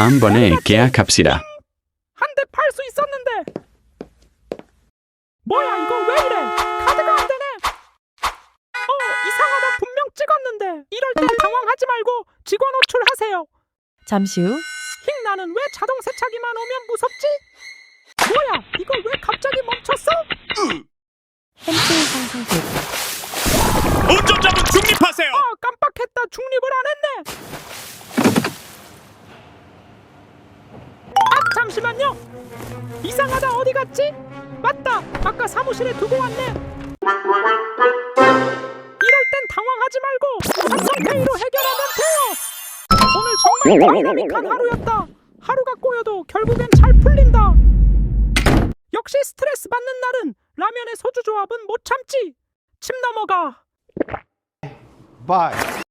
다음번에 계약합시다. 한 대 팔 수 있었는데. 뭐야 이거 왜 이래? 카드가 안 되네. 어 이상하다 분명 찍었는데. 이럴 땐 당황하지 말고 직원 호출하세요. 잠시 후 힝 나는 왜 자동 세차기만 오면 무섭지? 뭐야 이거 왜 갑자기 멈췄어? 햄스의 상승 잠시만요. 이상하다 어디 갔지? 맞다 아까 사무실에 두고 왔네. 이럴 땐 당황하지 말고 삼성페이로 해결하면 돼요. 오늘 정말 다이나믹한 하루였다. 하루가 꼬여도 결국엔 잘 풀린다. 역시 스트레스 받는 날은 라면의 소주 조합은 못 참지. 침 넘어가. Bye.